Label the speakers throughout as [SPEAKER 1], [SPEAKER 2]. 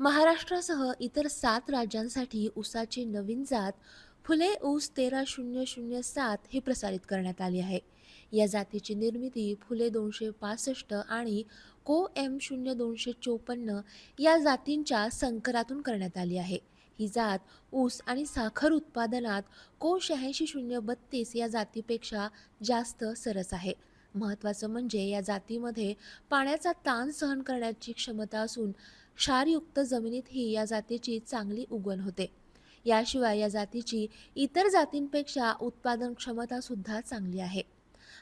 [SPEAKER 1] महाराष्ट्रासह इतर सात राज्यांसाठी ऊसाची नवीन जात फुले ऊस तेरा शून्य शून्य सात ही प्रसारित करण्यात आली आहे. या जातीची निर्मिती फुले दोनशे पासष्ट आणि को एम शून्य दोनशे चोपन्न या जातींच्या संकरातून करण्यात आली आहे. ही जात ऊस आणि साखर उत्पादनात को शहाऐंशी शून्य बत्तीस या जातीपेक्षा जास्त सरस आहे. महत्त्वाचं म्हणजे या जातीमध्ये पाण्याचा ताण सहन करण्याची क्षमता असून क्षारयुक्त जमिनीतही या जातीची चांगली उगवण होते. याशिवाय या जातीची इतर जातींपेक्षा उत्पादन क्षमता सुद्धा चांगली आहे.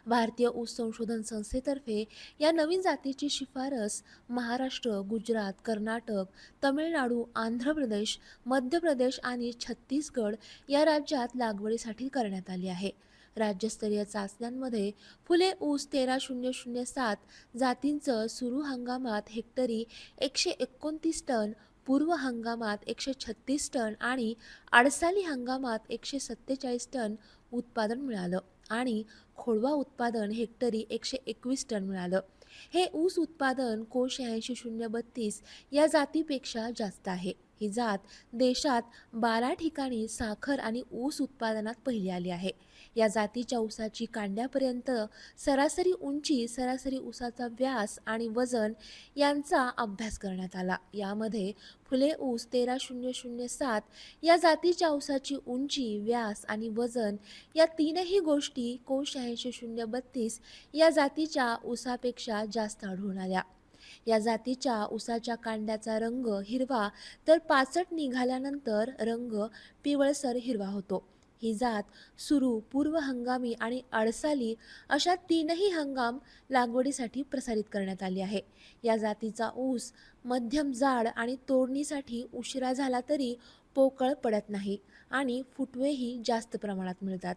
[SPEAKER 1] भारतीय ऊस संशोधन संस्थेतर्फे या नवीन जातीची शिफारस महाराष्ट्र गुजरात कर्नाटक तमिळनाडू आंध्र प्रदेश मध्य प्रदेश आणि छत्तीसगड या राज्यात लागवडीसाठी करण्यात आली आहे. राज्यस्तरीय चाचण्यांमध्ये फुले ऊस तेरा शून्य शून्य सात जातींचं सुरू हंगामात हेक्टरी एकशे एकोणतीस टन पूर्व हंगामात एकशे छत्तीस टन आणि आडसाली हंगामात एकशे सत्तेचाळीस टन उत्पादन मिळालं आणि खोडवा उत्पादन हेक्टरी एकशे एकवीस टन मिळालं. हे ऊस उत्पादन कोश शहाऐंशी शून्य बत्तीस या जातीपेक्षा जास्त आहे. ही जात देशात बारा ठिकाणी साखर आणि ऊस उत्पादनात पहिली आली आहे. या जातीच्या ऊसाची कांड्यापर्यंत सरासरी उंची सरासरी ऊसाचा व्यास आणि वजन यांचा अभ्यास करण्यात आला. यामध्ये फुले ऊस तेरा शून्य शून्य सात या जातीच्या ऊसाची उंची व्यास आणि वजन या तीनही गोष्टी को शहाऐंशी शून्य बत्तीस या जातीच्या ऊसापेक्षा जास्त आढळून आल्या. या जातीच्या ऊसाच्या कांड्याचा रंग हिरवा तर पाचट निघाल्यानंतर रंग पिवळसर हिरवा होतो. ही जात सुरू पूर्व हंगामी आणि अडसाली अशा तीनही हंगाम लागवडीसाठी प्रसारित करण्यात आली आहे. या जातीचा ऊस मध्यम जाड आणि तोडणीसाठी उशिरा झाला तरी पोकळ पडत नाही आणि फुटवेही जास्त प्रमाणात मिळतात.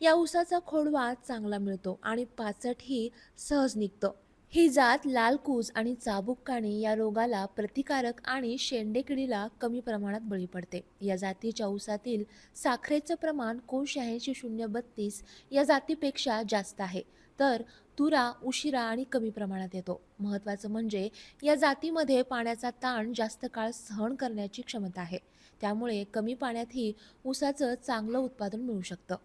[SPEAKER 1] या ऊसाचा खोडवा चांगला मिळतो आणि पाचटही सहज निघतं. ही जात लालकूज आणि चाबुक्काणी या रोगाला प्रतिकारक आणि शेंडेकिडीला कमी प्रमाणात बळी पडते. या जातीच्या ऊसातील साखरेचं प्रमाण कोण शहाऐंशी शून्य बत्तीस या जातीपेक्षा जास्त आहे. तर तुरा उशिरा आणि कमी प्रमाणात येतो. महत्त्वाचं म्हणजे या जातीमध्ये पाण्याचा ताण जास्त काळ सहन करण्याची क्षमता आहे. त्यामुळे कमी पाण्यातही ऊसाचं चांगलं उत्पादन मिळू शकतं.